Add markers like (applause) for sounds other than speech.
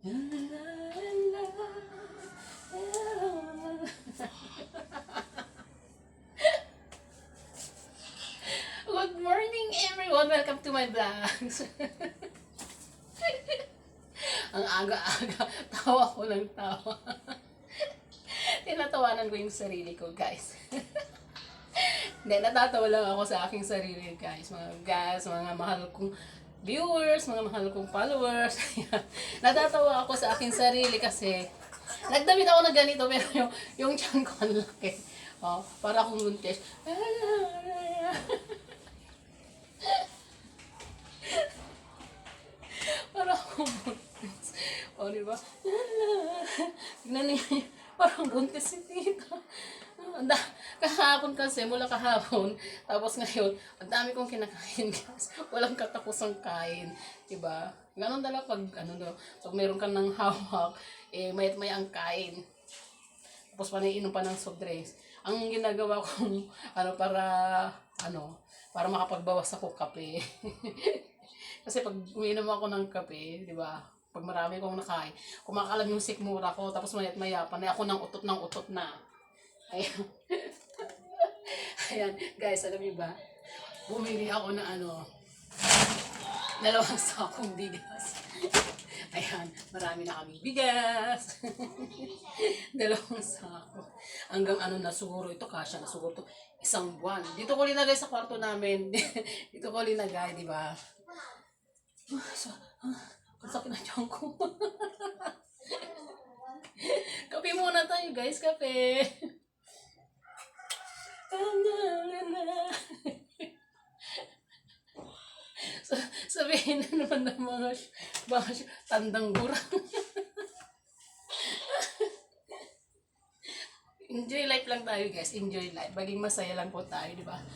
Good morning everyone! Welcome to my vlogs! Ang aga-aga, tawa ko ng tawa. Tinatawanan ko yung sarili ko, guys. Hindi, natatawa lang ako sa aking sarili, guys. Mga guys, mga mahal kong viewers, mga mahal kong followers. (laughs) Natatawa ako sa aking sarili kasi nagdamit ako na ganito pero (laughs) yung, yung tiyan ko ang laki. Oh, para akong buntis. (laughs) para akong buntis. O, di ba? Tignan niyo, parang buntis si tita. Anda, kahapon kasi, mula kahapon, (laughs) tapos ngayon, ang dami kong kinakain, (laughs) guys. Walang katapusang kain, diba? Ganon talaga pag, ano do, pag meron ka ng hawak, eh, may may ang kain. Tapos paniinom pa ng soft drinks. Ang ginagawa kong, (laughs) ano, para, ano, para makapagbawas ako kape. Kasi pag uminom ako ng kape, di ba? Pag marami kong nakain, kumakalam yung sikmura ko, tapos mayat maya, panay ako ng utot ng utot na. Ayan. Ayan, guys, alam niyo ba? Bumili ako ng ano, dalawang (laughs) sakong bigas. (laughs) Ayan, marami na kaming bigas. (laughs) dalawang sako. Hanggang ano na siguro, ito kasya na siguro to isang buwan. Dito ko linagay sa kwarto namin. Dito ko linagay, di ba? Sa, ah, ang sakit na tiyan ko. kape muna tayo, guys. Kape. So, (laughs) sabihin na naman ng mga, mga tandang gurang. (laughs) Enjoy life lang tayo, guys. Enjoy life. Maging masaya lang po tayo, di ba? (laughs)